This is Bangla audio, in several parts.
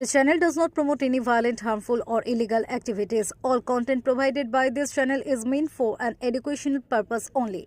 The channel does not promote any violent, harmful, or illegal activities. All content provided by this channel is meant for an educational purpose only.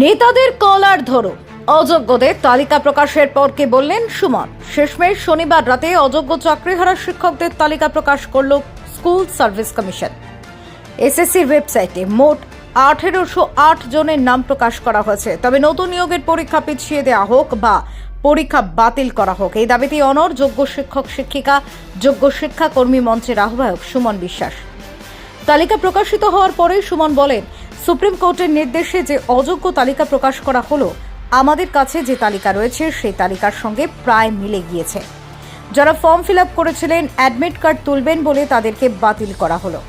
নেতাদের কলার ধরো অযোগ্যদের তালিকা প্রকাশের পর কে বললেন সুমন শেষমেশ শনিবার রাতে অযোগ্য চাকরিহারা শিক্ষকদের তালিকা প্রকাশ করল স্কুল সার্ভিস কমিশন এসএসসির ওয়েবসাইটে মোট আঠেরোশো আট জনের নাম প্রকাশ করা হয়েছে। তবে নতুন নিয়োগের পরীক্ষা পিছিয়ে দেওয়া হোক বা পরীক্ষা বাতিল করা হোক, এই দাবিতে অনর যোগ্য শিক্ষক, শিক্ষিকা, যোগ্য শিক্ষাকর্মী মঞ্চের আহ্বায়ক সুমন বিশ্বাস। তালিকা প্রকাশিত হওয়ার পরে সুমন বলেন, সুপ্রিম কোর্টের নির্দেশে যে অযোগ্য তালিকা প্রকাশ করা হলো, আমাদের কাছে যে তালিকা রয়েছে, সেই তালিকার সঙ্গে প্রায় মিলে গিয়েছে। যারা ফর্ম ফিল আপ করেছিলেন, অ্যাডমিট কার্ড তুলবেন বলে তাদেরকে বাতিল করা হলো।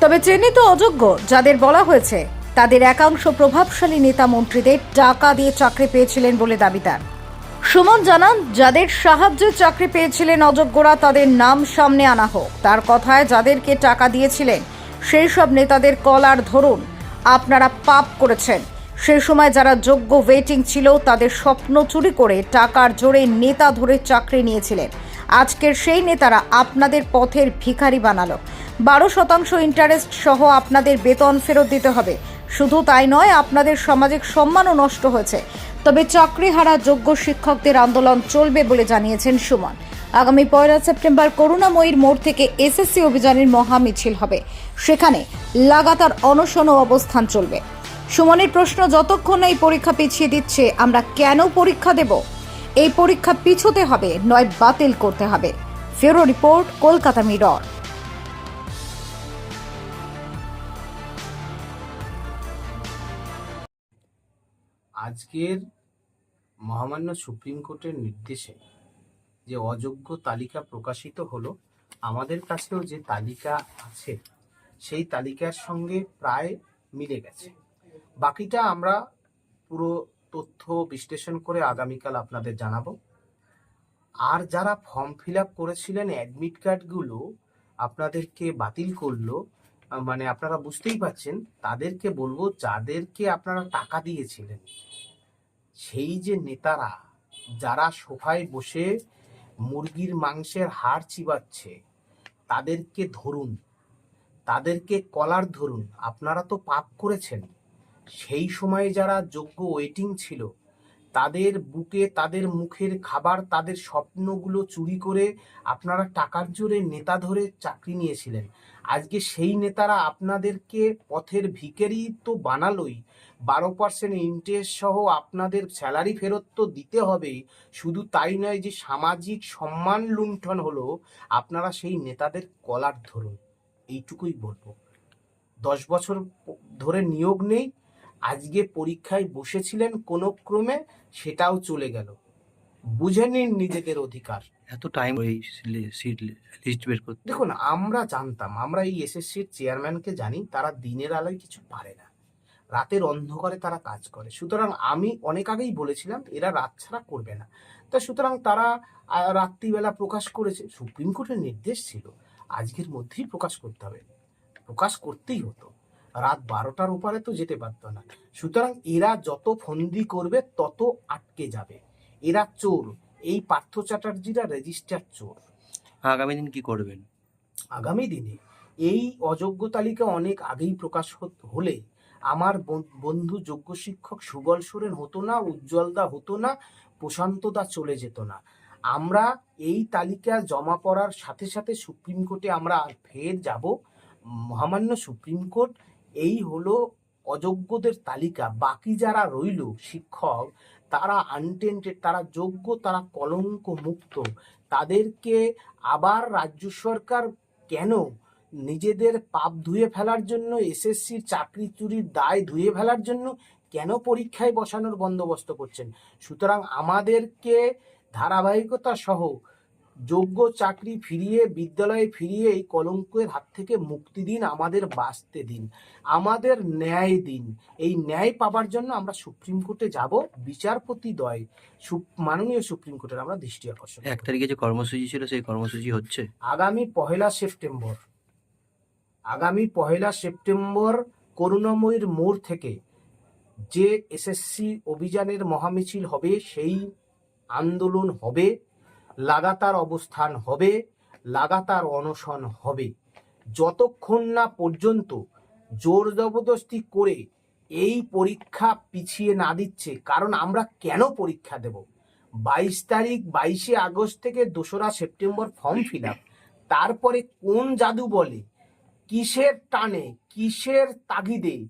তবে চিহ্নিত অযোগ্য, যাদের বলা হয়েছে। তাদের একাংশ প্রভাবশালী নেতা মন্ত্রীদের টাকা দিয়ে চাকরি পেয়েছিলেন বলে দাবি তার। সুমন জানান, যাদের সাহায্যে চাকরি পেয়েছিলেন অযোগ্যরা তাদের নাম সামনে আনা হোক। তার কথায় যাদেরকে টাকা দিয়েছিলেন, সেই সব নেতাদের কলার ধরুন। আপনারা পাপ করেছেন। সেই সময় যারা যোগ্য ওয়েটিং ছিল, তাদের স্বপ্ন চুরি করে টাকার জোরে নেতা ধরে চাকরি নিয়েছিলেন। আজকের সেই নেতারা আপনাদের পথের ভিখারি বানালো। বারো শতাংশ ইন্টারেস্ট সহ আপনাদের বেতন ফেরত দিতে হবে। শুধু তাই নয়, আপনাদের সামাজিক সম্মানও নষ্ট হয়েছে। তবে চাকরিহারা যোগ্য শিক্ষকদের আন্দোলন চলবে বলে জানিয়েছেন সুমন। আগামী পয়লা সেপ্টেম্বর করুণাময়ীর মোড় থেকে এসএসসি অভিযানের মহা মিছিল হবে। সেখানে লাগাতার অনশন ও অবস্থান চলবে। সুমনের প্রশ্ন, যতক্ষণ এই পরীক্ষা পিছিয়ে দিচ্ছে, আমরা কেন পরীক্ষা দেব? এই পরীক্ষা পিছোতে হবে, নয় বাতিল করতে হবে। ফেরো রিপোর্ট, কলকাতা মিরর। আজকের মহামান্য সুপ্রিম কোর্টের নির্দেশে যে অযোগ্য তালিকা প্রকাশিত হলো, আমাদের কাছেও যে তালিকা আছে, সেই তালিকার সঙ্গে প্রায় মিলে গেছে। বাকিটা আমরা পুরো তথ্য বিশ্লেষণ করে আগামীকাল আপনাদের জানাব। আর যারা ফর্ম ফিল আপ করেছিলেন, অ্যাডমিট কার্ডগুলো আপনাদেরকে বাতিল করল মানে আপনারা বুঝতেই পাচ্ছেন তাদেরকে বলব যাদেরকে আপনারা টাকা দিয়েছিলেন, সেই যে নেতারা যারা সোফায় বসে মুরগির মাংসের হাড় চিবাচ্ছে, তাদেরকে ধরুন, তাদেরকে কলার ধরুন, আপনারা তো পাপ করেছেন। সেই সময়ে যারা যোগ্য ওয়েটিং ছিল তাদের বুকে, তাদের মুখের খাবার, তাদের স্বপ্নগুলো চুরি করে আপনারা টাকার জোরে নেতা ধরে চাকরি নিয়েছিলেন। আজকে সেই নেতারা আপনাদেরকে পথের ভিকেরি তো বানালোই। বারো পার্সেন্ট ইন্টারেস্ট সহ আপনাদের স্যালারি ফেরত তো দিতে হবে। শুধু তাই নয় যে সামাজিক সম্মান লুণ্ঠন হলো, আপনারা সেই নেতাদের কলার ধরুন। এইটুকুই বলব। দশ বছর ধরে নিয়োগ নেই আজকে পরীক্ষায় বসেছিলেন কোনো ক্রমে সেটাও চলে গেল। বুঝে নিন নিজেদের অধিকার। এত টাইম ওই সিট লিস্ট বের করতে। দেখুন আমরা জানতাম আমরা এই এসএসসির চেয়ারম্যানকে জানি তারা দিনের আলোয় কিছু পারে না। রাতের অন্ধকারে তারা কাজ করে। সুতরাং আমি অনেক আগেই বলেছিলাম এরা রাত ছাড়া করবে না। তা সুতরাং তারা রাত্রিবেলা প্রকাশ করেছে। সুপ্রিম কোর্টের নির্দেশ ছিল আজকের মধ্যেই প্রকাশ করতে হবে। প্রকাশ করতেই হতো। রাত বারোটার উপরে তো যেতে পারতো না। সুতরাং এরা যত ফন্দি করবে তত আটকে যাবে। এরা চোর। এই পার্থ চ্যাটার্জিরা রেজিস্টার চোর। আগামী দিন কি করবেন? আগামী দিনে এই অযোগ্য তালিকা অনেক আগেই প্রকাশ হলে আমার বন- বন্ধু যোগ্য শিক্ষক সুবল সোরেন হতো না উজ্জ্বলদা হতো না প্রশান্তদা চলে যেত না। আমরা এই তালিকা জমা পড়ার সাথে সাথে সুপ্রিম কোর্টে আমরা ফের যাব। মহামান্য সুপ্রিম কোর্ট এই হলো অযোগ্যদের তালিকা। বাকি যারা রইল শিক্ষক, তারা আনটেন্টেড তারা যোগ্য, তারা কলঙ্ক মুক্ত। তাদেরকে আবার রাজ্য সরকার কেন নিজেদের পাপ ধুয়ে ফেলার জন্য এসএসসির চাকরি চুরির দায় ধুয়ে ফেলার জন্য কেন পরীক্ষায় বসানোর বন্দোবস্ত করছেন? সুতরাং আমাদেরকে ধারাবাহিকতা সহ যোগ্য চাকরি ফিরিয়ে বিদ্যালয়ে ফিরিয়ে এই কলঙ্কের হাত থেকে মুক্তি দিন আমাদের বাঁচতে দিন আমাদের ন্যায় দিন। এই ন্যায় পাবার জন্য আমরা সুপ্রিম কোর্টে যাব বিচারপতি দয় মাননীয় সুপ্রিম কোর্টের আমরা দৃষ্টি আকর্ষণ এক তারিখে যে কর্মসূচি ছিল সেই কর্মসূচি হচ্ছে? আগামী পহেলা সেপ্টেম্বর আগামী পহেলা সেপ্টেম্বর করুণাময়ীর মোড় থেকে যে এসএসসি অভিযানের মহামিছিল হবে সেই আন্দোলন হবে। লাগাতার অবস্থান হবে, লাগাতার অনশন হবে। যতক্ষণ না পর্যন্ত জোর জবরদস্তি করে এই পরীক্ষা পিছিয়ে না দিচ্ছে, কারণ আমরা কেন পরীক্ষা দেব? বাইশ তারিখ, বাইশে আগস্ট থেকে দোসরা সেপ্টেম্বর ফর্ম ফিল আপ। তারপরে কোন জাদু বলে? কিসের টানে, কিসের তাগিদে?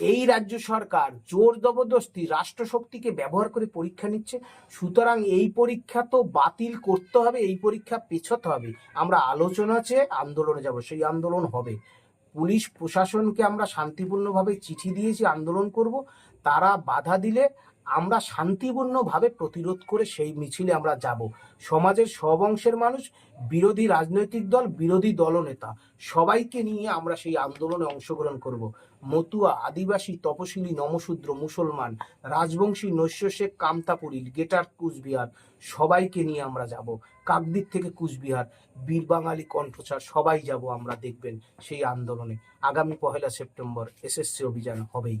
এই রাজ্য সরকার জোর জবরদস্তি রাষ্ট্রশক্তিকে ব্যবহার করে পরীক্ষা নিচ্ছে। সুতরাং এই পরীক্ষা তো বাতিল করতে হবে, এই পরীক্ষা পেছতে হবে। আমরা আলোচনা চেয়ে আন্দোলনে যাব, সেই আন্দোলন হবে। পুলিশ প্রশাসনকে আমরা শান্তিপূর্ণভাবে চিঠি দিয়েছি, আন্দোলন করব। তারা বাধা দিলে আমরা শান্তিপূর্ণভাবে প্রতিরোধ করে সেই মিছিলে আমরা যাব। সমাজের সব অংশের মানুষ, বিরোধী রাজনৈতিক দল, বিরোধী দলনেতা, সবাইকে নিয়ে আমরা সেই আন্দোলনে অংশগ্রহণ করব। মতুয়া, আদিবাসী, তপশিলি, নমশূদ্র, মুসলমান, রাজবংশী নৈশ্য শেখ কামতাপুরী গেটার কুচবিহার, সবাইকে নিয়ে আমরা যাব। কাকদ্বীপ থেকে কুচবিহার, বীর বাঙালি কণ্ঠচার সবাই যাব, আমরা দেখবেন সেই আন্দোলনে। আগামী পহেলা সেপ্টেম্বর এসএসসি অভিযান হবেই।